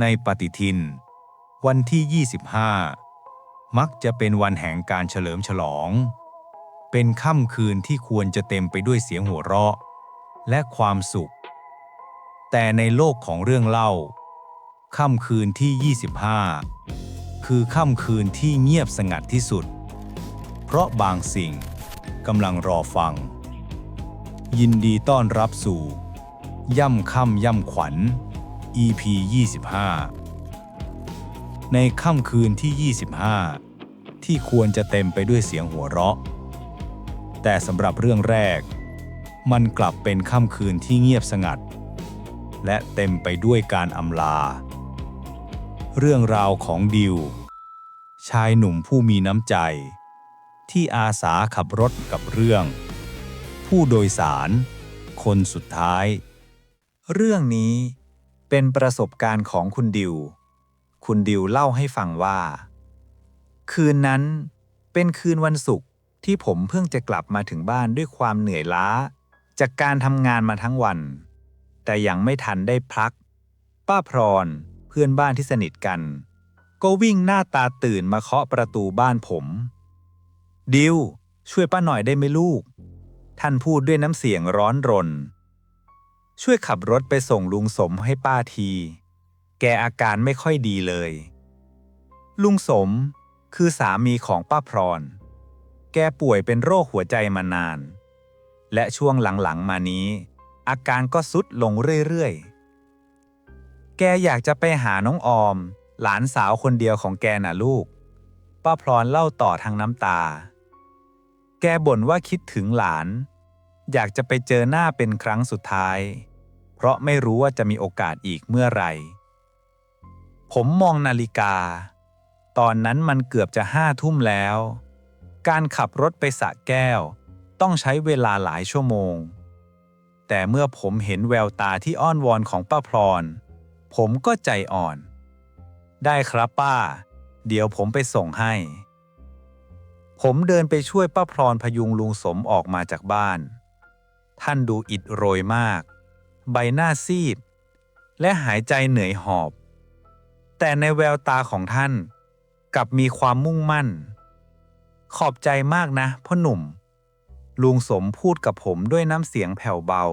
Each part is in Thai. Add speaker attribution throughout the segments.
Speaker 1: ในปฏิทิน วันที่ 25 มักจะเป็นวันแห่งการเฉลิมฉลอง เป็นค่ำคืนที่ควรจะเต็มไปด้วยเสียงหัวเราะ และความสุข แต่ในโลกของเรื่องเล่า ค่ำคืนที่ 25 คือค่ำคืนที่เงียบสงัดที่สุด เพราะบางสิ่งกำลังรอฟัง ยินดีต้อนรับสู่ ย่ำค่ำย่ำขวัญ EP 25 ในค่ำคืนที่ 25 ที่ควรจะเต็มไปด้วยเสียงหัวเราะ แต่สำหรับเรื่องแรก มันกลับเป็นค่ำคืนที่เงียบสงัด และเต็มไปด้วยการอำลา เรื่องราวของดิว ชายหนุ่มผู้มีน้ำใจ ที่อาสาขับรถกับเรื่อง ผู้โดยสาร คนสุดท้าย
Speaker 2: เรื่องนี้ เป็นประสบการณ์ของคุณดิว คุณดิวเล่าให้ฟังว่า คืนนั้นเป็นคืนวันศุกร์ที่ผมเพิ่งจะกลับมาถึงบ้านด้วยความเหนื่อยล้า จากการทำงานมาทั้งวัน แต่ยังไม่ทันได้พัก ป้าพรอนเพื่อนบ้านที่สนิทกัน ก็วิ่งหน้าตาตื่นมาเคาะประตูบ้านผม ดิว ช่วยป้าหน่อยได้ไหมลูก ท่านพูดด้วยน้ำเสียงร้อนรน ช่วยขับรถไปส่งลุงสมให้ป้าที แกอาการไม่ค่อยดีเลย ลุงสมคือสามีของป้าพรอน แกป่วยเป็นโรคหัวใจมานาน และช่วงหลังๆมานี้ อาการก็สุดลงเรื่อยๆ แกอยากจะไปหาน้องออม หลานสาวคนเดียวของแกน่ะลูก ป้าพรอนเล่าต่อทางน้ำตา แกบ่นว่าคิดถึงหลาน อยากจะไปเจอหน้าเป็นครั้งสุดท้าย เพราะไม่รู้ว่าจะมีโอกาสอีกเมื่อไหร่ ผมมองนาฬิกา ตอนนั้นมันเกือบจะห้าทุ่มแล้ว การขับรถไปสะแก้ว ต้องใช้เวลาหลายชั่วโมง แต่เมื่อผมเห็นแววตาที่อ้อนวอนของป้าพรอนผมก็ใจอ่อน ได้ครับป้า เดี๋ยวผมไปส่งให้ ผมเดินไปช่วยป้าพรอนพยุงลุงสมออกมาจากบ้าน ท่านดูอิดโรยมาก ใบหน้าซีด และหายใจเหนื่อยหอบ แต่ในแววตาของท่านกลับมีความมุ่งมั่น ขอบใจมากนะพ่อหนุ่ม ลุงสมพูดกับผมด้วยน้ำเสียงแผ่วเบา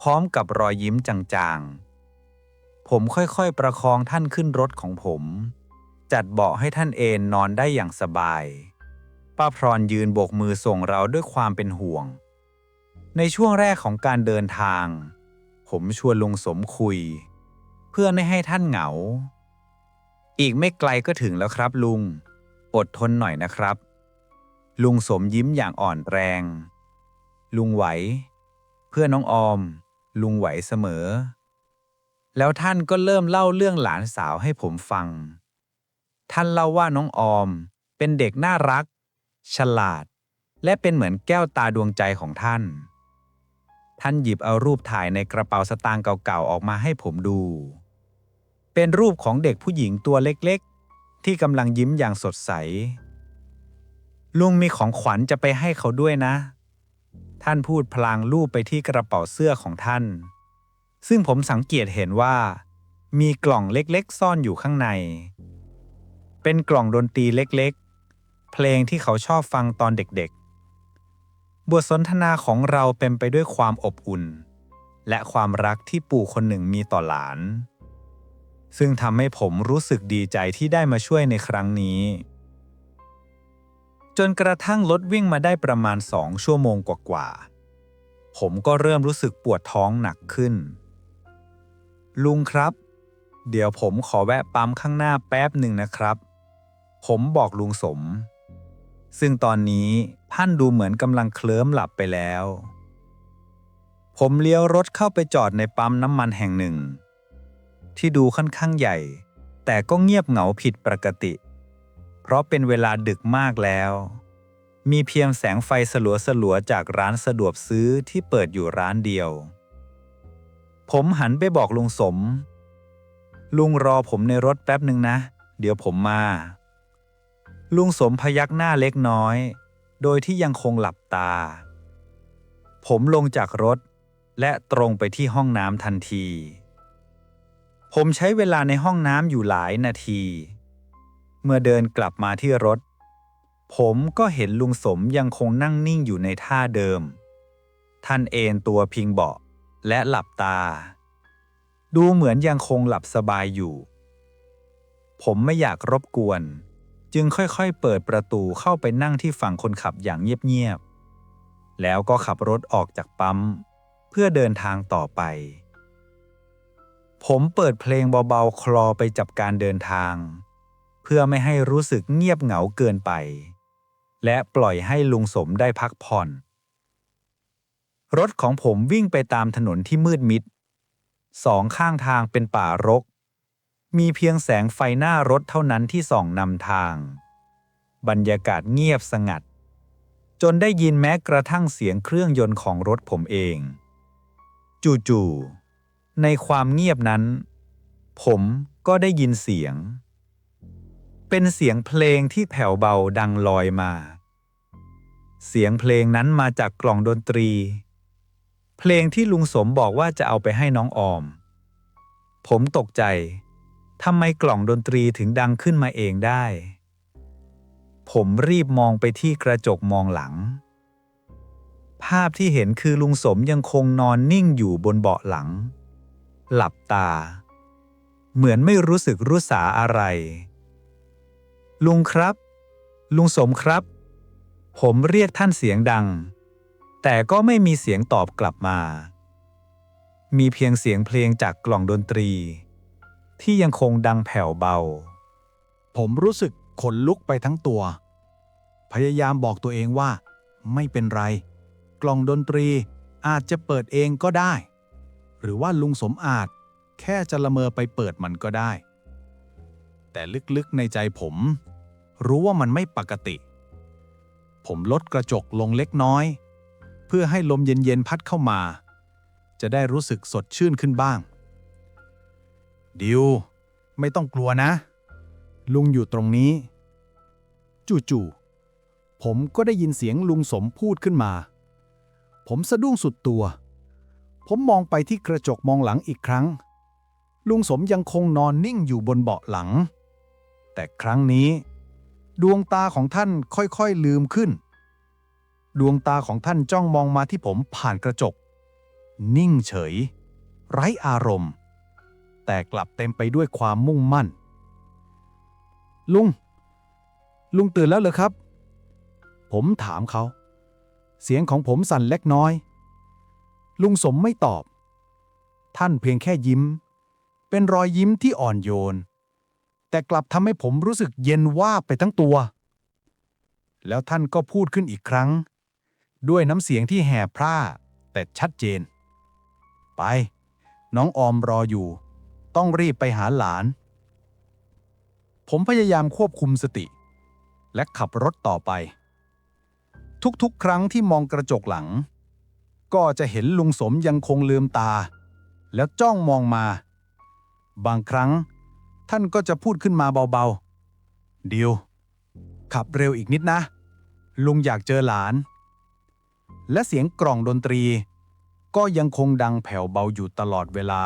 Speaker 2: พร้อมกับรอยยิ้มจางๆ ผมค่อยๆประคองท่านขึ้นรถของผม จัดเบาะให้ท่านเอนนอนได้อย่างสบาย ป้าพรยืนโบกมือส่งเราด้วยความเป็นห่วง ในช่วงแรกของการเดินทาง ผมชวนลุงสมคุย เพื่อไม่ให้ท่านเหงา อีกไม่ไกลก็ถึงแล้วครับลุง อดทนหน่อยนะครับ ลุงสมยิ้มอย่างอ่อนแรง ลุงไหว เพื่อน้องออม ลุงไหวเสมอ แล้วท่านก็เริ่มเล่าเรื่องหลานสาวให้ผมฟัง ท่านเล่าว่าน้องออมเป็นเด็กน่ารัก ฉลาด และเป็นเหมือนแก้วตาดวงใจของท่าน ท่านหยิบเอารูปถ่ายในกระเป๋าสตางค์เก่าๆ ออกมาให้ผมดู เป็นรูปของเด็กผู้หญิงตัวเล็กๆ ที่กำลังยิ้มอย่างสดใส ลุงมีของขวัญจะไปให้เขาด้วยนะ ท่านพูดพลางรูปไปที่กระเป๋าเสื้อของท่าน ซึ่งผมสังเกตเห็นว่า มีกล่องเล็กๆ ซ่อนอยู่ข้างใน เป็นกล่องดนตรีเล็กๆ เพลงที่เขาชอบฟังตอนเด็กๆ บทสนทนาของเราเป็นไปด้วยความอบอุ่น และความรักที่ปู่คนหนึ่งมีต่อหลาน ซึ่งทำให้ผมรู้สึกดีใจที่ได้มาช่วยในครั้งนี้ จนกระทั่งรถวิ่งมาได้ประมาณสองชั่วโมงกว่าๆผมก็เริ่มรู้สึกปวดท้องหนักขึ้น ลุงครับ เดี๋ยวผมขอแวะปั๊มข้างหน้าแป๊บหนึ่งนะครับ ผมบอกลุงสม ซึ่งตอนนี้ท่านดูเหมือนกำลังเคลิ้มหลับไปแล้ว ผมเลี้ยวรถเข้าไปจอดในปั๊มน้ำมันแห่งหนึ่ง ที่ดูค่อนข้างใหญ่ แต่ก็เงียบเหงาผิดปกติ เพราะเป็นเวลาดึกมากแล้ว มีเพียงแสงไฟสลัวๆจากร้านสะดวกซื้อที่เปิดอยู่ร้านเดียว ผมหันไปบอกลุงสม ลุงรอผมในรถแป๊บหนึ่งนะ เดี๋ยวผมมา ลุงสมพยักหน้าเล็กน้อย โดยที่ยังคงหลับตา ผมลงจากรถ และตรงไปที่ห้องน้ำทันที ผมใช้เวลาในห้องน้ำอยู่หลายนาที เมื่อเดินกลับมาที่รถ ผมก็เห็นลุงสมยังคงนั่งนิ่งอยู่ในท่าเดิม ท่านเอนตัวพิงเบาะและหลับตา ดูเหมือนยังคงหลับสบายอยู่ ผมไม่อยากรบกวน จึงค่อยๆ เปิดประตูเข้าไปนั่งที่ฝั่งคนขับอย่างเงียบๆ แล้วก็ขับรถออกจากปั๊ม เพื่อเดินทางต่อไป ผมเปิดเพลงเบาๆ คลอไปจับการเดินทาง เพื่อไม่ให้รู้สึกเงียบเหงาเกินไป และปล่อยให้ลุงสมได้พักผ่อน รถของผมวิ่งไปตามถนนที่มืดมิด สองข้างทางเป็นป่ารก มีเพียงแสงไฟหน้ารถเท่านั้นที่ส่องนำทาง บรรยากาศเงียบสงัด จนได้ยินแม้กระทั่งเสียงเครื่องยนต์ของรถผมเอง จู่ๆในความเงียบนั้น ผมก็ได้ยินเสียง เป็นเสียงเพลงที่แผ่วเบาดังลอยมา เสียงเพลงนั้นมาจากกล่องดนตรี เพลงที่ลุงสมบอกว่าจะเอาไปให้น้องออม ผมตกใจ ทำไมกล่องดนตรีถึงดังขึ้นมาเองได้ ผมรีบมองไปที่กระจกมองหลัง ภาพที่เห็นคือลุงสมยังคงนอนนิ่งอยู่บนเบาะหลัง หลับตา เหมือนไม่รู้สึกรู้สาอะไร ลุงครับ ลุงสมครับ ผมเรียกท่านเสียงดัง แต่ก็ไม่มีเสียงตอบกลับมา มีเพียงเสียงเพลงจากกล่องดนตรี ที่ยังคงดังแผ่วเบา
Speaker 3: ผมรู้สึกขนลุกไปทั้งตัว พยายามบอกตัวเองว่า ไม่เป็นไร กล่องดนตรีอาจจะเปิดเองก็ได้ หรือว่าลุงสมอาจ แค่จะละเมอไปเปิดมันก็ได้ แต่ลึกๆในใจผม รู้ว่ามันไม่ปกติ ผมลดกระจกลงเล็กน้อย เพื่อให้ลมเย็นๆพัดเข้ามา จะได้รู้สึกสดชื่นขึ้นบ้าง ดิว ไม่ต้องกลัวนะ ลุงอยู่ตรงนี้ จู่ๆผมก็ได้ยินเสียงลุงสมพูดขึ้นมา ผมสะดุ้งสุดตัว ผมมองไปที่กระจกมองหลังอีกครั้ง ลุงสมยังคงนอนนิ่งอยู่บนเบาะหลัง แต่ครั้งนี้ ดวงตาของท่านค่อยๆลืมขึ้น ดวงตาของท่านจ้องมองมาที่ผมผ่านกระจก นิ่งเฉย ไร้อารมณ์ แต่กลับเต็มไปด้วยความมุ่งมั่น ลุง ลุงตื่นแล้วเหรอครับ ผมถามเขา เสียงของผมสั่นเล็กน้อย ลุงสมไม่ตอบ ท่านเพียงแค่ยิ้ม เป็นรอยยิ้มที่อ่อนโยน แต่กลับทำให้ผมรู้สึกเย็นว่าไปทั้งตัว แล้วท่านก็พูดขึ้นอีกครั้ง ด้วยน้ำเสียงที่แหบพร่าแต่ชัดเจน ไป น้องออมรออยู่ ต้องรีบไปหาหลาน ผมพยายามควบคุมสติ และขับรถต่อไป ทุกๆ ครั้งที่มองกระจกหลัง ก็จะเห็นลุงสมยังคงลืมตา แล้วจ้องมองมา บางครั้ง ท่านก็จะพูดขึ้นมาเบาๆ เดิวขับเร็วอีกนิดนะ ลุงอยากเจอหลาน และเสียงกล่องดนตรีก็ยังคงดังแผ่วเบาอยู่ตลอดเวลา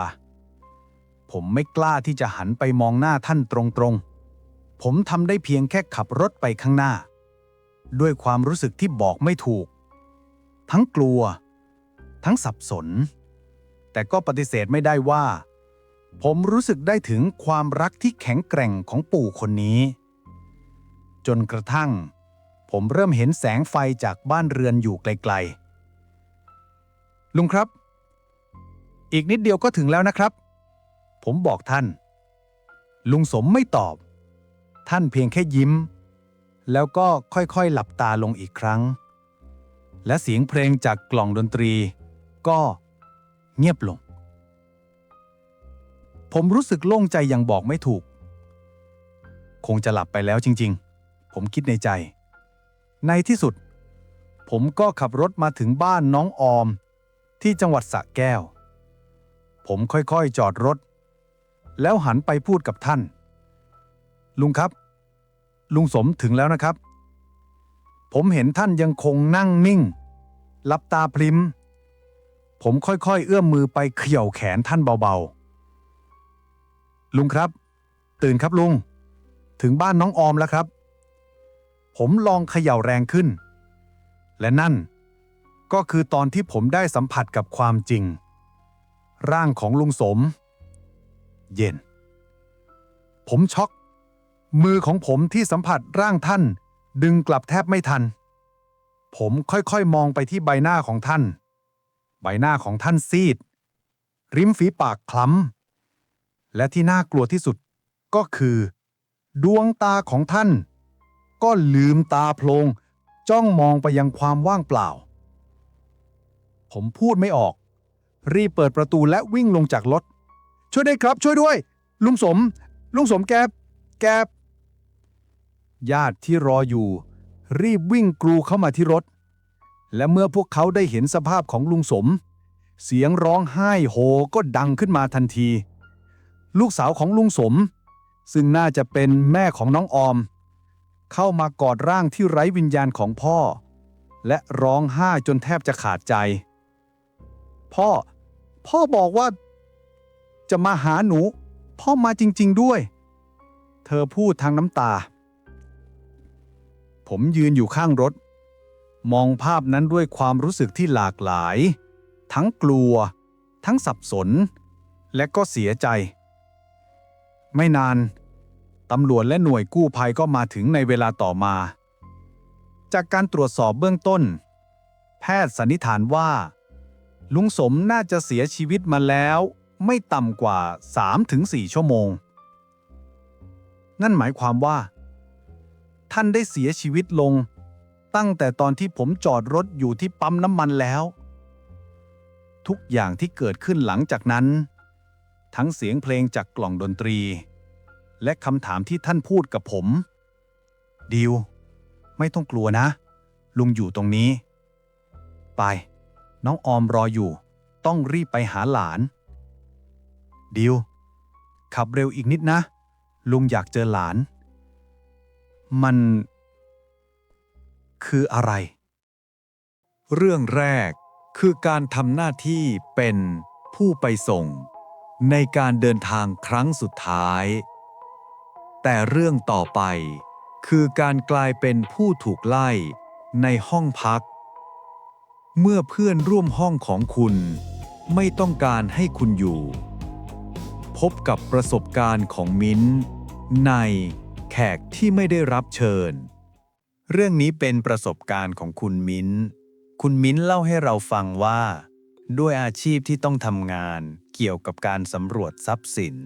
Speaker 3: ผมไม่กล้าที่จะหันไปมองหน้าท่านตรงๆ ผมทำได้เพียงแค่ขับรถไปข้างหน้า ด้วยความรู้สึกที่บอกไม่ถูก ทั้งกลัว ทั้งสับสน แต่ก็ปฏิเสธไม่ได้ว่า ผมรู้สึกได้ถึงความรักที่แข็งแกร่งของปู่คนนี้ จนกระทั่ง ผมเริ่มเห็นแสงไฟจากบ้านเรือนอยู่ไกลๆ ลุงครับ อีกนิดเดียวก็ถึงแล้วนะครับ ผมบอกท่าน ลุงสมไม่ตอบ ท่านเพียงแค่ยิ้ม แล้วก็ค่อยๆหลับตาลงอีกครั้ง และเสียงเพลงจากกล่องดนตรี ก็เงียบลง ผมรู้สึกโล่งใจอย่างบอกไม่ถูก คงจะหลับไปแล้วจริงๆ ผมคิดในใจ ในที่สุด ผมก็ขับรถมาถึงบ้านน้องออมที่จังหวัดสระแก้ว ผมค่อยๆจอดรถ แล้วหันไปพูดกับท่าน ลุงครับ ลุงสมถึงแล้วนะครับ ผมเห็นท่านยังคงนั่งนิ่งหลับตาพริม ผมค่อยๆ เอื้อมมือไปเขี่ยวแขนท่านเบาๆ ลุงครับ ตื่นครับลุง ถึงบ้านน้องออมแล้วครับ ผมลองเขย่าแรงขึ้น และนั่นก็คือตอนที่ผมได้สัมผัสกับความจริง ร่างของลุงสม เย็น ผมช็อก มือของผมที่สัมผัสร่างท่าน ดึงกลับแทบไม่ทัน ผมค่อยๆมองไปที่ใบหน้าของท่าน ใบหน้าของท่านซีด ริมฝีปากคล้ำ และที่น่ากลัวที่สุดก็คือ ดวงตาของท่าน ก็ลืมตาโพลงจ้องมองไปยังความว่างเปล่า ผมพูดไม่ออก รีบเปิดประตูและวิ่งลงจากรถ ช่วยด้วยครับ ช่วยด้วย ลุงสม ลุงสมแกแกญาติที่รออยู่ รีบวิ่งกรูเข้ามาที่รถ และเมื่อพวกเขาได้เห็นสภาพของลุงสม เสียงร้องไห้โฮก็ดังขึ้นมาทันที ลูกสาวของลุงสม ซึ่งน่าจะเป็นแม่ของน้องออม เข้ามากอดร่างที่ไร้วิญญาณของพ่อ และร้องไห้จนแทบจะขาดใจ พ่อ พ่อบอกว่า จะมาหาหนู พ่อมาจริง ๆด้วย เธอพูดทางน้ำตา ผมยืนอยู่ข้างรถ มองภาพนั้นด้วยความรู้สึกที่หลากหลาย ทั้งกลัว ทั้งสับสน และก็เสียใจ ไม่นานตำรวจและหน่วยกู้ภัยก็มาถึงในเวลาต่อมา จากการตรวจสอบเบื้องต้น แพทย์สันนิษฐานว่า ลุงสมน่าจะเสียชีวิตมาแล้ว ไม่ต่ำกว่า 3-4 ชั่วโมง นั่นหมายความว่า ท่านได้เสียชีวิตลง ตั้งแต่ตอนที่ผมจอดรถอยู่ที่ปั๊มน้ำมันแล้ว ทุกอย่างที่เกิดขึ้นหลังจากนั้น ทั้งเสียงเพลงจากกล่องดนตรี และคำถามที่ท่านพูดกับผม ดิว ไม่ต้องกลัวนะ ลุงอยู่ตรงนี้ ไป น้องออมรออยู่ ต้องรีบไปหาหลาน ดิว ขับเร็วอีกนิดนะ ลุงอยากเจอหลาน มัน คืออะไร
Speaker 2: เรื่องแรกคือการทำหน้าที่เป็นผู้ไปส่ง ในการเดินทางครั้งสุดท้าย แต่เรื่องต่อไป คือการกลายเป็นผู้ถูกไล่ในห้องพัก เมื่อเพื่อนร่วมห้องของคุณ ไม่ต้องการให้คุณอยู่ พบกับประสบการณ์ของมิ้นในแขกที่ไม่ได้รับเชิญ
Speaker 1: เรื่องนี้เป็นประสบการณ์ของคุณมิ้น คุณมิ้นเล่าให้เราฟังว่า ด้วยอาชีพที่ต้องทำงานเกี่ยวกับการสำรวจทรัพย์สิน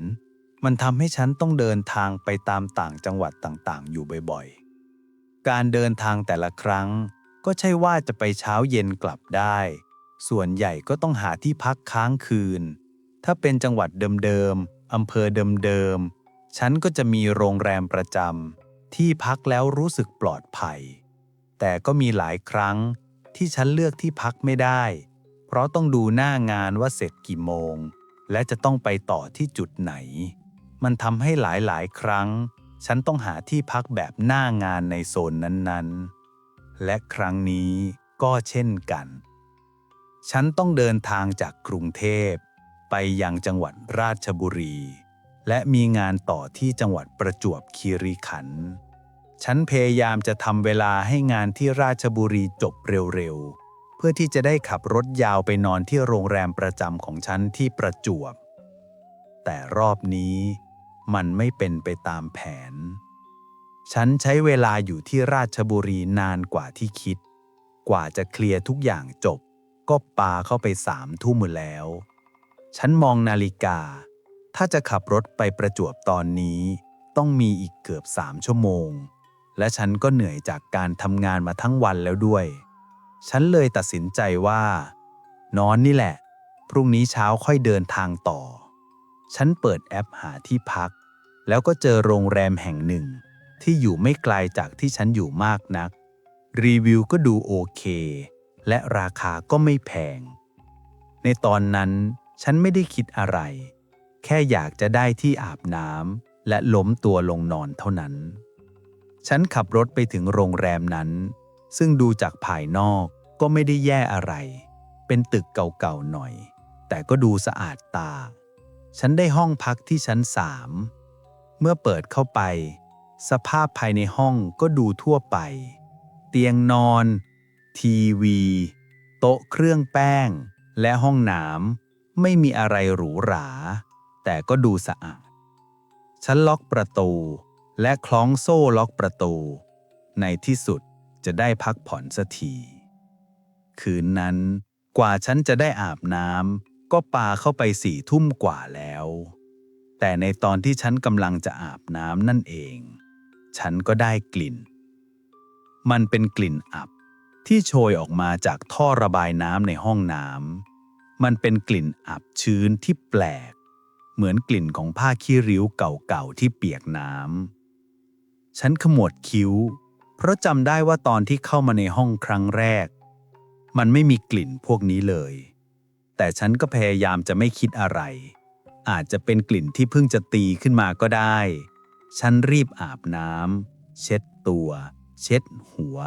Speaker 1: มันทำให้ฉันต้องเดินทางไปตามต่างจังหวัดต่างๆ อยู่บ่อยๆ การเดินทางแต่ละครั้ง ก็ใช่ว่าจะไปเช้าเย็นกลับได้ ส่วนใหญ่ก็ต้องหาที่พักค้างคืน ถ้าเป็นจังหวัดเดิมๆ อำเภอเดิมๆ ฉันก็จะมีโรงแรมประจำที่พักแล้วรู้สึกปลอดภัย แต่ก็มีหลายครั้งที่ฉันเลือกที่พักไม่ได้ เพราะต้องดูหน้างานว่าเสร็จกี่โมง และจะต้องไปต่อที่จุดไหน มันทำให้หลายๆ ครั้ง ฉันต้องหาที่พักแบบหน้างานในโซนนั้นๆ และครั้งนี้ก็เช่นกัน ฉันต้องเดินทางจากกรุงเทพ ไปยังจังหวัดราชบุรี และมีงานต่อที่จังหวัดประจวบคีรีขันธ์ ฉันพยายามจะทำเวลาให้งานที่ราชบุรีจบเร็วๆ เพื่อที่จะได้ขับรถยาวไปนอนที่โรงแรมประจำของฉันที่ประจวบ แต่รอบนี้มันไม่เป็นไปตามแผน ฉันใช้เวลาอยู่ที่ราชบุรีนานกว่าที่คิด กว่าจะเคลียร์ทุกอย่างจบ ก็ปาเข้าไปสามทุ่มแล้ว ฉันมองนาฬิกา ถ้าจะขับรถไปประจวบตอนนี้ ต้องมีอีกเกือบสามชั่วโมง และฉันก็เหนื่อยจากการทำงานมาทั้งวันแล้วด้วย ฉันเลยตัดสินใจว่า นอนนี่แหละ พรุ่งนี้เช้าค่อยเดินทางต่อ ฉันเปิดแอปหาที่พัก แล้วก็เจอโรงแรมแห่งหนึ่ง ที่อยู่ไม่ไกลจากที่ฉันอยู่มากนัก รีวิวก็ดูโอเค และราคาก็ไม่แพง ในตอนนั้น ฉันไม่ได้คิดอะไร แค่อยากจะได้ที่อาบน้ำและล้มตัวลงนอนเท่านั้น ฉันขับรถไปถึงโรงแรมนั้น ซึ่งดูจากภายนอกก็ไม่ได้แย่อะไร เป็นตึกเก่าๆหน่อย แต่ก็ดูสะอาดตา
Speaker 2: ฉันได้ห้องพักที่ชั้นสามเมื่อเปิดเข้าไป สภาพภายในห้องก็ดูทั่วไป เตียงนอน ทีวี โต๊ะเครื่องแป้ง และห้องน้ำ ไม่มีอะไรหรูหรา แต่ก็ดูสะอาด ฉันล็อกประตู และคล้องโซ่ล็อกประตู ในที่สุดจะได้พักผ่อนสักที คืนนั้นกว่าฉันจะได้อาบน้ำก็ปาเข้าไปสี่ทุ่มกว่าแล้ว แต่ในตอนที่ฉันกำลังจะอาบน้ำนั่นเอง ฉันก็ได้กลิ่น มันเป็นกลิ่นอับที่โชยออกมาจากท่อระบายน้ำในห้องน้ำ มันเป็นกลิ่นอับชื้นที่แปลก เหมือนกลิ่นของผ้าขี้ริ้วเก่าๆที่เปียกน้ำฉันขมวดคิ้ว เพราะจำได้ว่าตอนที่เข้ามาในห้องครั้งแรก มันไม่มีกลิ่นพวกนี้เลย แต่ฉันก็พยายามจะไม่คิดอะไร อาจจะเป็นกลิ่นที่เพิ่งจะตีขึ้นมาก็ได้ ฉันรีบอาบน้ำเช็ดตัว เช็ดหัว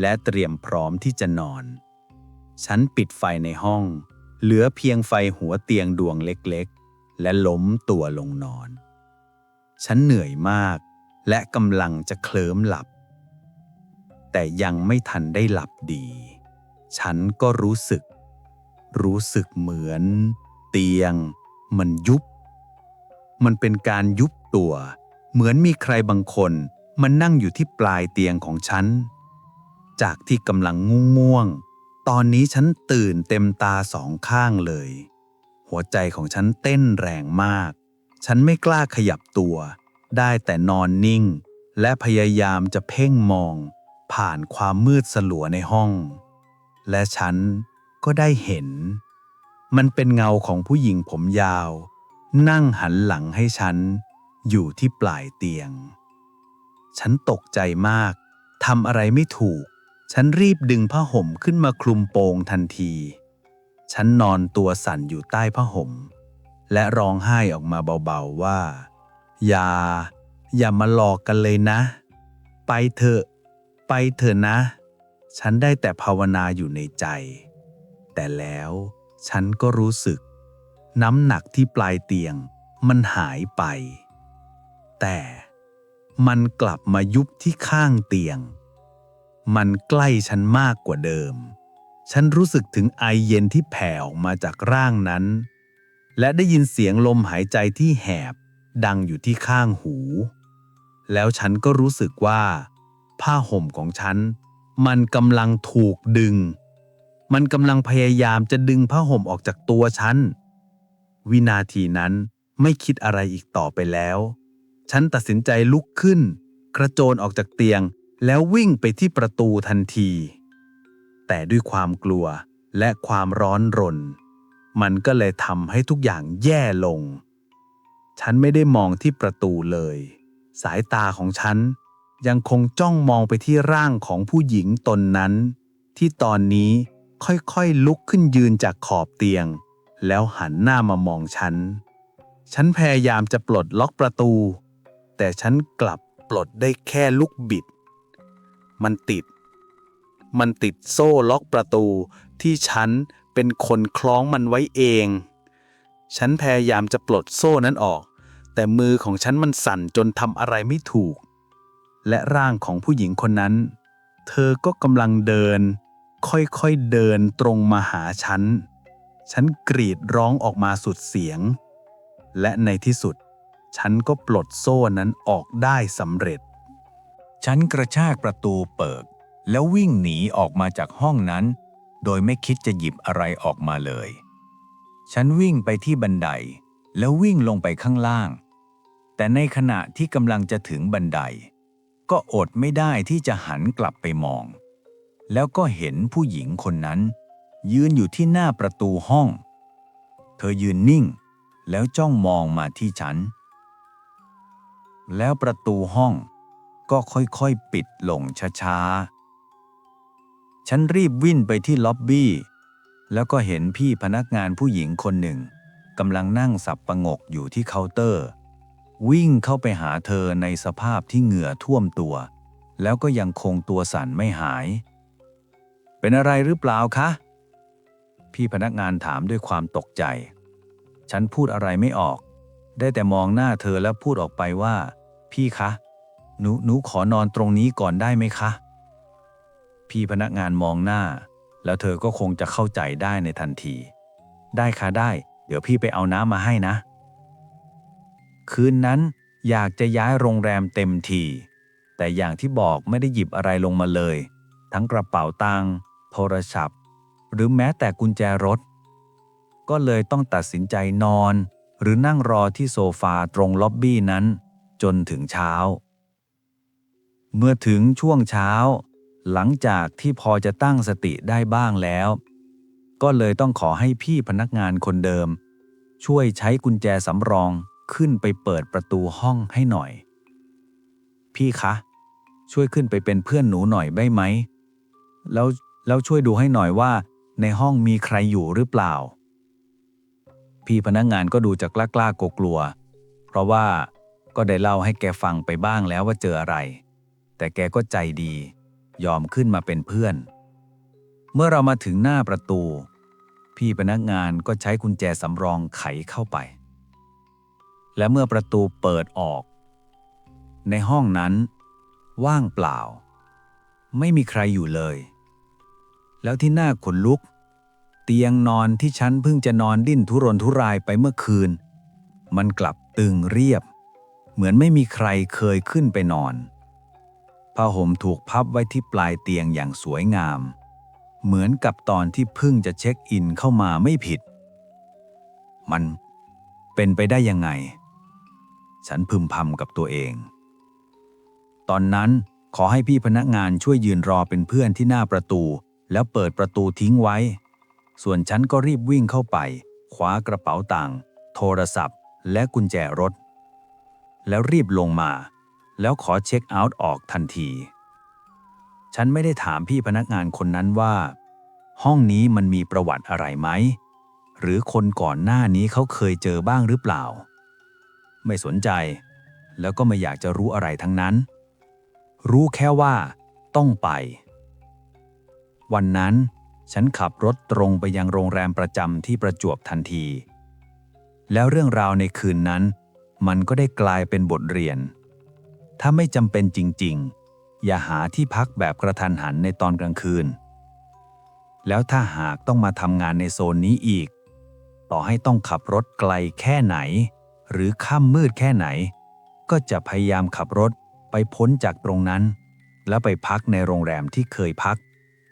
Speaker 2: และเตรียมพร้อมที่จะนอน ฉันปิดไฟในห้อง เหลือเพียงไฟหัวเตียงดวงเล็กๆ และล้มตัวลงนอน ฉันเหนื่อยมากและกำลังจะเคลิ้มหลับ แต่ยังไม่ทันได้หลับดี ฉันก็รู้สึก รู้สึกเหมือน เตียง มันยุบ มันเป็นการยุบตัว เหมือนมีใครบางคนมันนั่งอยู่ที่ปลายเตียงของฉัน จากที่กำลังง่วงๆ ตอนนี้ฉันตื่นเต็มตาสองข้างเลย หัวใจของฉันเต้นแรงมาก ฉันไม่กล้าขยับตัว ได้แต่นอนนิ่ง และพยายามจะเพ่งมอง ผ่านความมืดสลัวในห้อง และฉันก็ได้เห็น มันเป็นเงาของผู้หญิงผมยาว นั่งหันหลังให้ฉัน อยู่ที่ปลายเตียง ฉันตกใจมากทำอะไรไม่ถูก ฉันรีบดึงผ้าห่มขึ้นมาคลุมโปงทันที ฉันนอนตัวสั่นอยู่ใต้ผ้าห่ม และร้องไห้ออกมาเบาๆว่า อย่า อย่ามาหลอกกันเลยนะ ไปเถอะ ไปเถอะนะ ฉันได้แต่ภาวนาอยู่ในใจ แต่แล้วฉันก็รู้สึก น้ำหนักที่ปลายเตียงมันหายไป แต่มันกลับมายุบที่ข้างเตียง มันใกล้ฉันมากกว่าเดิม ฉันรู้สึกถึงไอเย็นที่แผ่ออกมาจากร่างนั้น และได้ยินเสียงลมหายใจที่แหบ ดังอยู่ที่ข้างหู แล้วฉันก็รู้สึกว่า ผ้าห่มของฉัน มันกำลังถูกดึง มันกำลังพยายามจะดึงผ้าห่มออกจากตัวฉัน วินาทีนั้นไม่คิดอะไรอีกต่อไปแล้ว ฉันตัดสินใจลุกขึ้น กระโจนออกจากเตียง แล้ววิ่งไปที่ประตูทันที แต่ด้วยความกลัวและความร้อนรน มันก็เลยทำให้ทุกอย่างแย่ลง ฉันไม่ได้มองที่ประตูเลย สายตาของฉันยังคงจ้องมองไปที่ร่างของผู้หญิงตนนั้น ที่ตอนนี้ค่อยๆลุกขึ้นยืนจากขอบเตียง แล้วหันหน้ามามองฉัน ฉันพยายามจะปลดล็อกประตู แต่ฉันกลับปลดได้แค่ลูกบิด มันติด มันติดโซ่ล็อกประตูที่ฉันเป็นคนคล้องมันไว้เอง ฉันพยายามจะปลดโซ่นั้นออก แต่มือของฉันมันสั่นจนทำอะไรไม่ถูก และร่างของผู้หญิงคนนั้น เธอก็กำลังเดิน ค่อยๆเดินตรงมาหาฉัน ฉันกรีดร้องออกมาสุดเสียง และในที่สุด ฉันก็ปลดโซ่นั้นออกได้สำเร็จ
Speaker 1: ฉันกระชากประตูเปิด แล้ววิ่งหนีออกมาจากห้องนั้น โดยไม่คิดจะหยิบอะไรออกมาเลย ฉันวิ่งไปที่บันได แล้ววิ่งลงไปข้างล่าง แต่ในขณะที่กำลังจะถึงบันได ก็อดไม่ได้ที่จะหันกลับไปมอง แล้วก็เห็นผู้หญิงคนนั้น ยืนอยู่ที่หน้าประตูห้อง เธอยืนนิ่ง แล้วจ้องมองมาที่ฉัน แล้วประตูห้อง ก็ค่อยๆปิดลงช้าๆ ฉันรีบวิ่งไปที่ล็อบบี้ แล้วก็เห็นพี่พนักงานผู้หญิงคนหนึ่งกำลังนั่งสับประงกอยู่ที่เคาน์เตอร์ วิ่งเข้าไปหาเธอในสภาพที่เหงื่อท่วมตัว แล้วก็ยังคงตัวสั่นไม่หาย เป็นอะไรหรือเปล่าคะ พี่พนักงานถามด้วยความตกใจ ฉันพูดอะไรไม่ออก
Speaker 2: ได้แต่มองหน้าเธอแล้วพูดออกไปว่า พี่คะ หนูหนูขอนอนตรงนี้ก่อนได้ไหมคะ พี่พนักงานมองหน้า แล้วเธอก็คงจะเข้าใจได้ในทันที ได้ค่ะได้ เดี๋ยวพี่ไปเอาน้ำมาให้นะ คืนนั้นอยากจะย้ายโรงแรมเต็มที แต่อย่างที่บอกไม่ได้หยิบอะไรลงมาเลย ทั้งกระเป๋าตังค์โทรศัพท์ หรือแม้แต่กุญแจรถ ก็เลยต้องตัดสินใจนอน หรือนั่งรอที่โซฟาตรงล็อบบี้นั้น จนถึงเช้า เมื่อถึงช่วงเช้า หลังจากที่พอจะตั้งสติได้บ้างแล้ว ก็เลยต้องขอให้พี่พนักงานคนเดิม ช่วยใช้กุญแจสำรองขึ้นไปเปิดประตูห้องให้หน่อย พี่คะ ช่วยขึ้นไปเป็นเพื่อนหนูหน่อยได้ไหม แล้วแล้วช่วยดูให้หน่อยว่า ในห้องมีใครอยู่หรือเปล่า พี่พนักงานก็ดูจะกล้ากล้ากลัว เพราะว่าก็ได้เล่าให้แกฟังไปบ้างแล้วว่าเจออะไร แต่แกก็ใจดี ยอมขึ้นมาเป็นเพื่อน เมื่อเรามาถึงหน้าประตู พี่พนักงานก็ใช้กุญแจสำรองไขเข้าไป และเมื่อประตูเปิดออก ในห้องนั้น ว่างเปล่า ไม่มีใครอยู่เลย แล้วที่หน้าขนลุก เตียงนอนที่ฉันเพิ่งจะนอนดิ้นทุรนทุรายไปเมื่อคืน มันกลับตึงเรียบ เหมือนไม่มีใครเคยขึ้นไปนอน ผ้าห่มถูกพับไว้ที่ปลายเตียงอย่างสวยงาม เหมือนกับตอนที่เพิ่งจะเช็คอินเข้ามาไม่ผิด มันเป็นไปได้ยังไง ฉันพึมพำกับตัวเอง ตอนนั้นขอให้พี่พนักงานช่วยยืนรอเป็นเพื่อนที่หน้าประตู แล้วเปิดประตูทิ้งไว้ ส่วนฉันก็รีบวิ่งเข้าไปคว้ากระเป๋าตังค์โทรศัพท์ และกุญแจรถ แล้วรีบลงมา แล้วขอเช็คเอาท์ออกทันที ฉันไม่ได้ถามพี่พนักงานคนนั้นว่า ห้องนี้มันมีประวัติอะไรไหม หรือคนก่อนหน้านี้เขาเคยเจอบ้างหรือเปล่า ไม่สนใจ แล้วก็ไม่อยากจะรู้อะไรทั้งนั้น รู้แค่ว่า ต้องไป วันนั้นฉันขับรถตรงไปยังโรงแรมประจำที่ประจวบทันที แล้วเรื่องราวในคืนนั้น มันก็ได้กลายเป็นบทเรียน ถ้าไม่จำเป็นจริง ๆ อย่าหาที่พักแบบกระทันหันในตอนกลางคืน แล้วถ้าหากต้องมาทำงานในโซนนี้อีก ต่อให้ต้องขับรถไกลแค่ไหน หรือค่ำมืดแค่ไหน ก็จะพยายามขับรถไปพ้นจากตรงนั้น แล้วไปพักในโรงแรมที่เคยพัก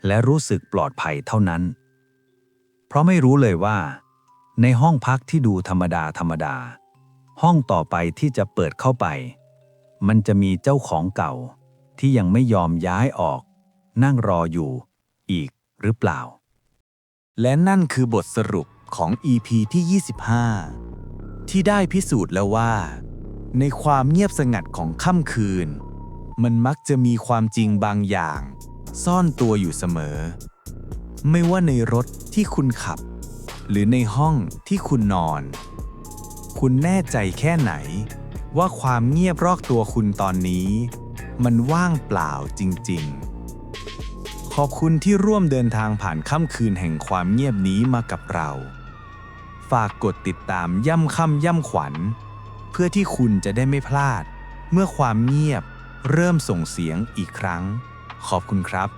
Speaker 2: และรู้สึกปลอดภัยเท่านั้น เพราะไม่รู้เลยว่า ในห้องพักที่ดูธรรมดาธรรมดา ห้องต่อไปที่จะเปิดเข้าไป มันจะมีเจ้าของเก่า ที่ยังไม่ยอมย้ายออก นั่งรออยู่ อีกหรือเปล่า
Speaker 4: และนั่นคือบทสรุปของ EP ที่ 25 ที่ได้พิสูจน์แล้วว่า ในความเงียบสงัดของค่ำคืน มันมักจะมีความจริงบางอย่าง ซ่อนตัวอยู่เสมอ ไม่ว่าในรถที่คุณขับ หรือในห้องที่คุณนอน คุณแน่ใจแค่ไหน ว่าความเงียบรอบตัวคุณตอนนี้ มันว่างเปล่าจริง ๆ ขอบคุณที่ร่วมเดินทางผ่านค่ำคืนแห่งความเงียบนี้มากับเรา ฝากกดติดตามย่ำค่ำย่ำขวัญ เพื่อที่คุณจะได้ไม่พลาด เมื่อความเงียบเริ่มส่งเสียงอีกครั้ง ขอบคุณครับ